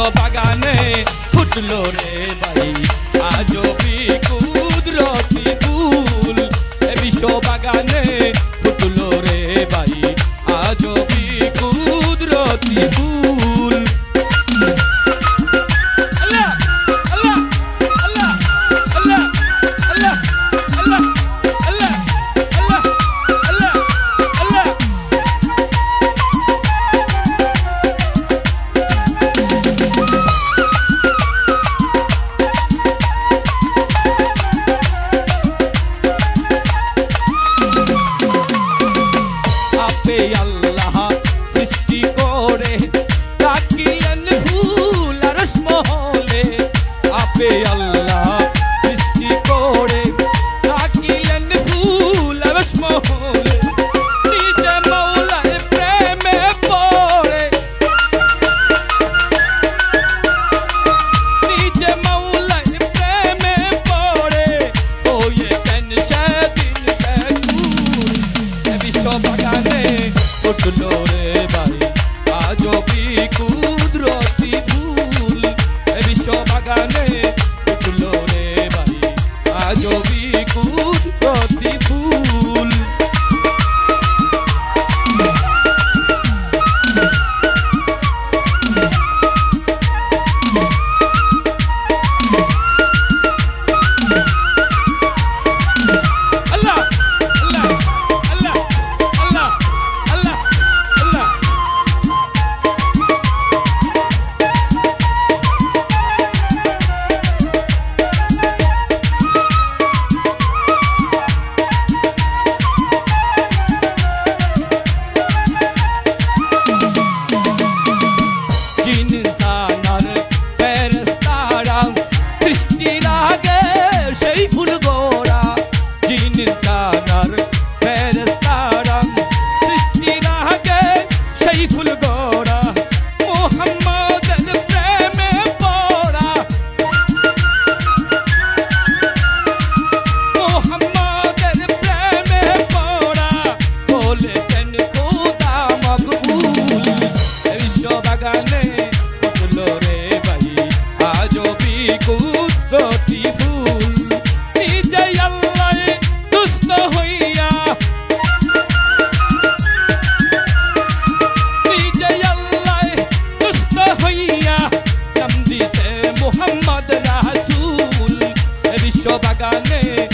আজো বাগানে ফুটলো রে ভাই আজো বিকুদরতি ফুল। বিশ্ব বাগানে to know. Show bagane.